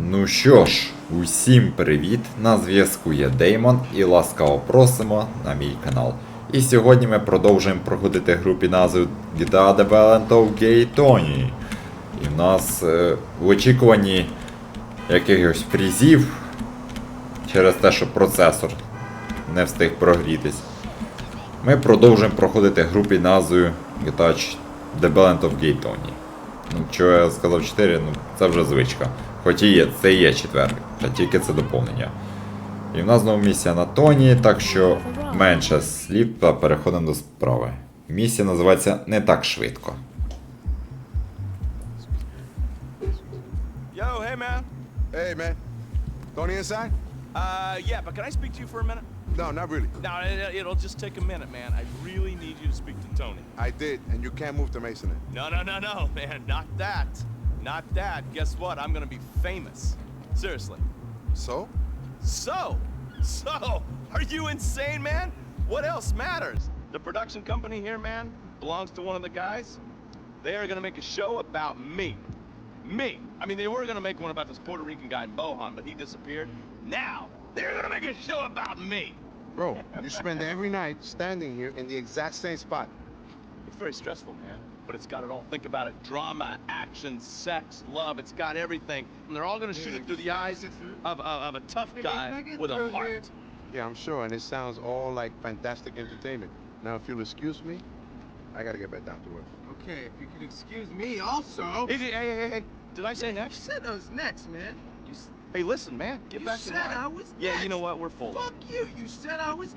Ну що ж, усім привіт! На зв'язку є Деймон і ласкаво просимо на мій канал. І сьогодні ми продовжуємо проходити гру під назвою GTA The Valent of Gay Tony. І в нас е, в очікуванні якихось фрізів через те, що процесор не встиг прогрітись. Ми продовжуємо проходити гру під назвою GTA The Valent of Gay Tony. Ну, що я сказав 4, ну це вже звичка. Хоч і є, це і є четвертий, та тільки це доповнення. І в нас знову місія на тоні, так що менше слів та переходимо до справи. Місія називається Не так швидко. Yo, hey man. Hey, man. Tony inside? Uh, yeah, but can I speak to you for a minute? No, not really. No, it, it'll just take a minute, man. I really need you to speak to Tony. I did, and you can't move to Mason. No, no, no, no, man, not that. Not that. Guess what? I'm gonna be famous. Seriously. So? So, so, are you insane, man? What else matters? The production company here, man, belongs to one of the guys. They are gonna make a show about me. Me. I mean, they were gonna make one about this Puerto Rican guy in Bohan, but he disappeared. Now, they're gonna make a show about me. Bro, you spend every night standing here in the exact same spot. It's very stressful, man. But it's got it all. Think about it. Drama, action, sex, love. It's got everything. And they're all gonna shoot it through the eyes of, of, of a tough guy with a heart. Yeah, I'm sure, and it sounds all like fantastic entertainment. Now, if you'll excuse me, I gotta get back down to work. Okay, if you could excuse me also. Hey, hey, hey, hey, hey. Did I say You next? said I was next, man. You s- Hey, listen, man. Get You back in said line. I was Yeah, you know what? We're full. Fuck you. You said I was.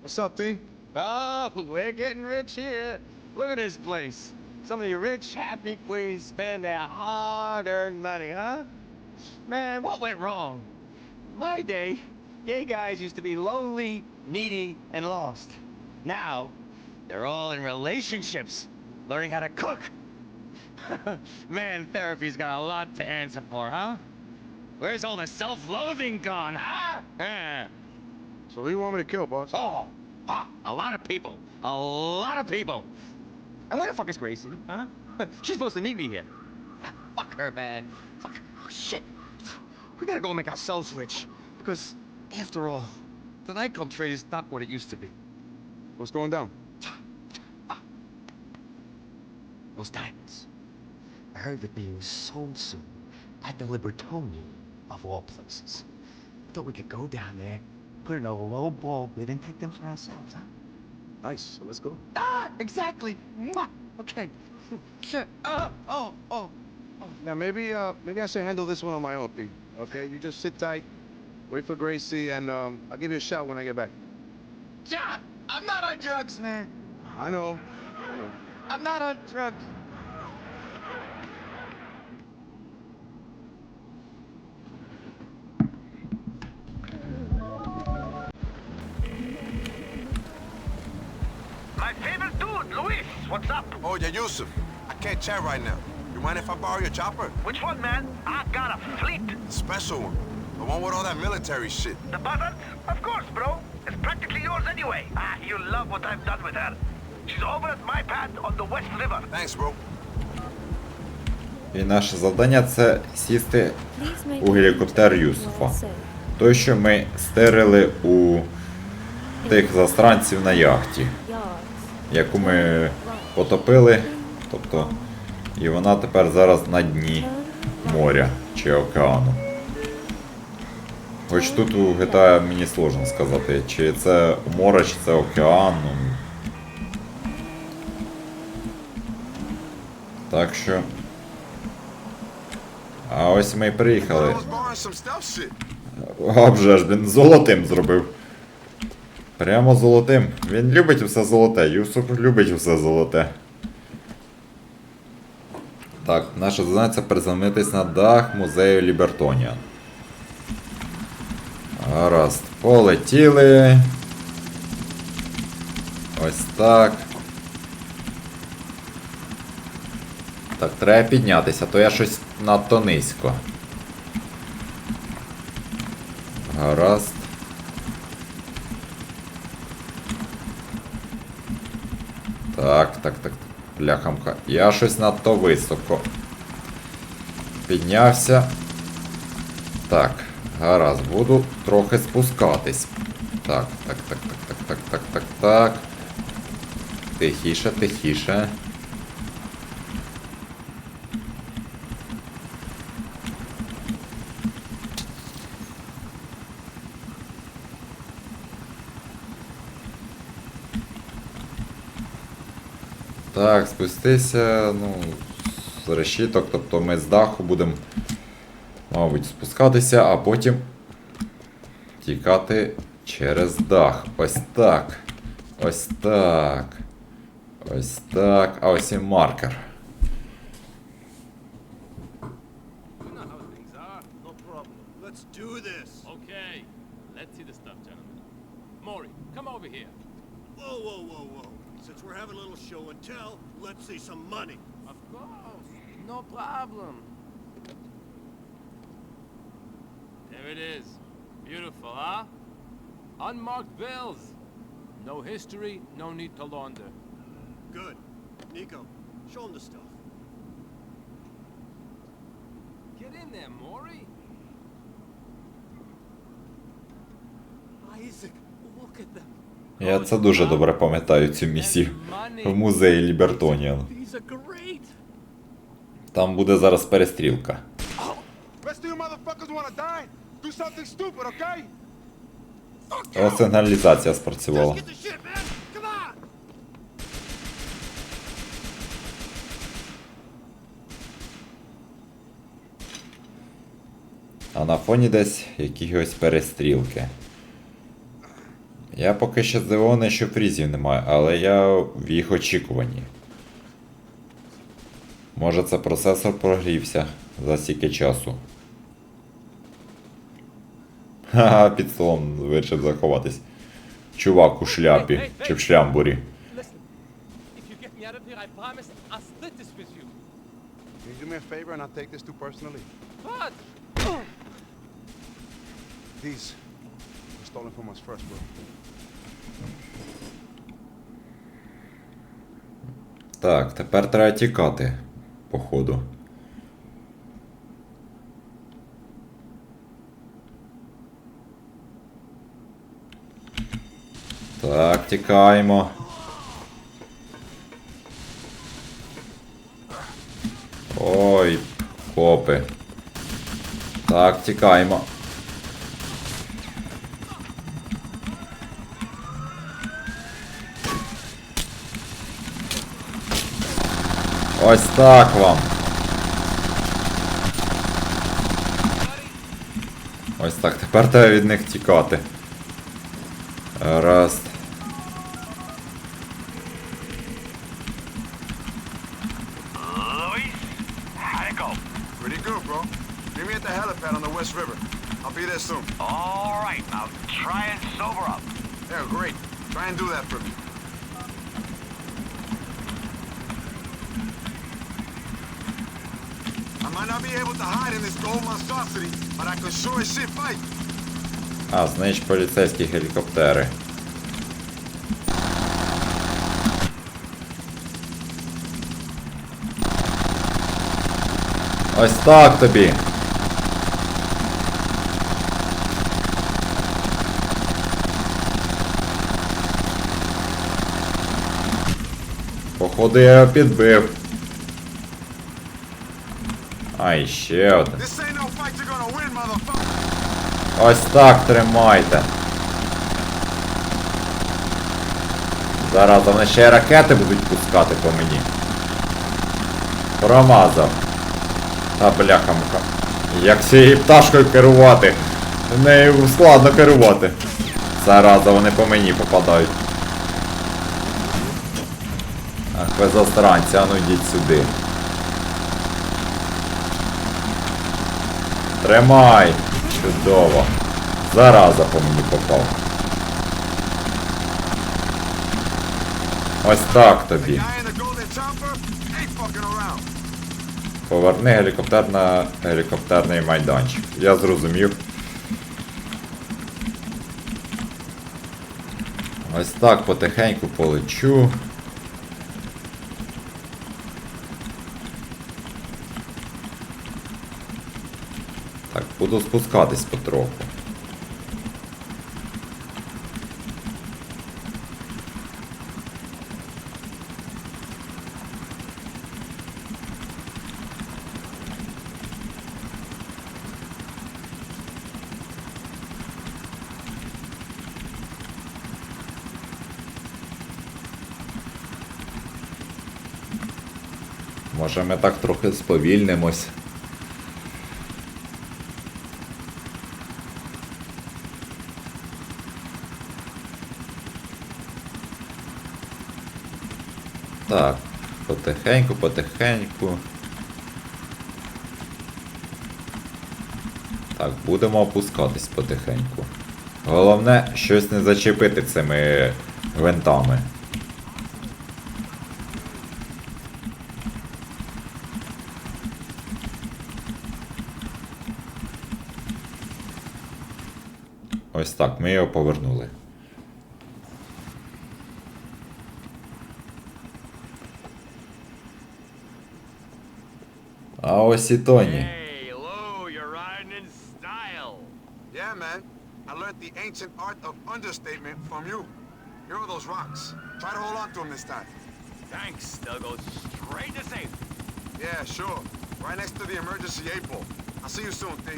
What's up, B? Oh, we're getting rich here. Look at this place. Some of the rich, happy queens spend their hard-earned money, huh? Man, what went wrong? My day, gay guys used to be lonely, needy, and lost. Now, they're all in relationships, learning how to cook. Man, therapy's got a lot to answer for, huh? Where's all the self-loathing gone, huh? Eh. So who you want me to kill, boss? Oh, ah, a lot of people. A lot of people. And where the fuck is Gracie, huh? She's supposed to meet me here. Fuck her, man. Fuck. Oh, shit. We gotta go make ourselves rich. Because, after all, the nightclub trade is not what it used to be. What's going down? Those diamonds. I heard they're being sold soon. At the Libertoni, of all places. Thought we could go down there, put in a low ball bid, and take them for ourselves, huh? Nice. So let's go. Ah, exactly. Mwah. Okay. Sure. Oh, oh, oh. Now maybe, uh, maybe I should handle this one on my own, B. Okay, you just sit tight, wait for Gracie, and um, I'll give you a shout when I get back. John, I'm not on drugs, man. I know. I'm not on drugs. What's up? Oh, yeah, Yusuf. I can't chat right now. You mind if I borrow your chopper? Which one, man? I got a fleet. The special one. The one with all that military shit. The buzzard? Of course, bro. It's practically yours anyway. Ah, you love what I've done with her. She's over at my pad on the West River. Thanks, bro. І наше завдання це сісти у гелікоптер Юсуфа. Той, що ми стерили у тих застранців на яхті, яку ми потопили. Тобто, і вона тепер зараз на дні моря чи океану. Хоч тут у GTA мені сложно сказати, чи це море, чи це океан. ну. Так що. А ось ми і приїхали. А вже ж він золотим зробив. Прямо золотим. Він любить все золоте. Юсуп любить все золоте. Так, наша задача це приземлитись на дах музею Лібертонія. Гаразд. Полетіли. Ось так. Так, треба піднятися, то я щось надто низько. Гаразд. Так, так, так. Бляхамка. Я щось надто високо. піднявся. Так, гаразд, буду трохи спускатись. Так, так, так, так, так, так, так, так, так. Тихіше, тихіше. Так, спустися, ну, з решіток, тобто ми з даху будемо, мабуть, спускатися, а потім тікати через дах. Ось так. Ось так. Ось так. А ось і маркер. Let's see some money. Of course, no problem. There it is. Beautiful, huh? Unmarked bills. No history, no need to launder. Good. Nico, show him the stuff. Get in there, Maury. Isaac, look at them. Я це дуже добре пам'ятаю цю місію в музеї Лібертоніан. Там буде зараз перестрілка. О, сигналізація спрацювала. А на фоні десь якісь перестрілки. Я поки ще здивований, що фрізів немає, але я в їх очікуванні. Може це процесор прогрівся за стільки часу. Ха-ха, під столом вирішив заховатись. Чувак у шляпі чи в шлямбурі. These stolen from us first, bro. Так, тепер треба тікати, походу. Так, тікаємо. Ой, копи. Так, тікаємо. Ось так вам. Ось так, тепер треба від них тікати. Раз. All now try and sober up. Yeah, great. Try and do that for me. I might not be able to hide in this gold monstrosity, but I can sure as shit fight. А, значить поліцейські гелікоптери. Ось так тобі. Походу я його підбив. А, і ще один. Ось так тримайте. Зараз вони ще й ракети будуть пускати по мені. Промазав. Та бляха муха. Як цією пташкою керувати? Нею складно керувати. Зараза вони по мені попадають. Ах ви застранці, а ну йдіть сюди. Тримай! Чудово. Зараза по мені попав. Ось так тобі. Поверни гелікоптер на гелікоптерний майданчик. Я зрозумів. Ось так потихеньку полечу. Так, буду спускатись потроху. Може ми так трохи сповільнимось. Так, потихеньку, потихеньку. Так, будемо опускатись потихеньку. Головне, щось не зачепити цими гвинтами. Ось так, ми його повернули. А ось і Тоні. Hey, Lou, you're riding in style. Yeah, man. I learned the ancient art of understatement from you. Here are those rocks. Try to hold on to them this time. Thanks. They'll go straight to safety. Yeah, sure. Right next to the emergency eight ball. I'll see you soon, T.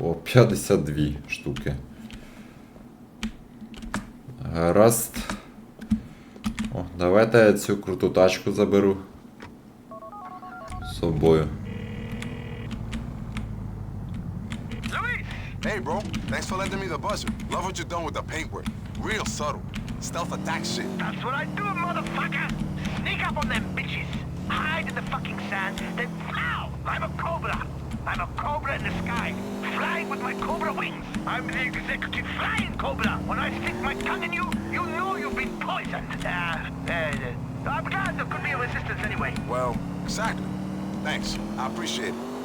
О, 52 штуки. Гаразд. О, давайте я цю круту тачку заберу. З собою. Hey, bro. Thanks for lending me the buzzer. Love what you've done with the paintwork. Real subtle. Stealth attack shit. That's what I do, motherfucker! Sneak up on them bitches. Hide in the fucking sand, then pow! I'm a cobra. I'm a cobra in the sky, flying with my cobra wings. I'm the executive flying cobra. When I stick my tongue in you, you know you've been poisoned. Uh, uh, I'm glad there could be a resistance anyway. Well, exactly. Thanks. I appreciate it.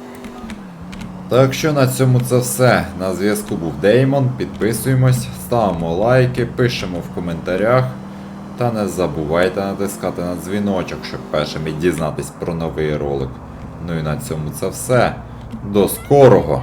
Так що на цьому це все. На зв'язку був Деймон. Підписуємось, ставимо лайки, пишемо в коментарях. Та не забувайте натискати на дзвіночок, щоб першими дізнатись про новий ролик. Ну і на цьому це все. До скорого!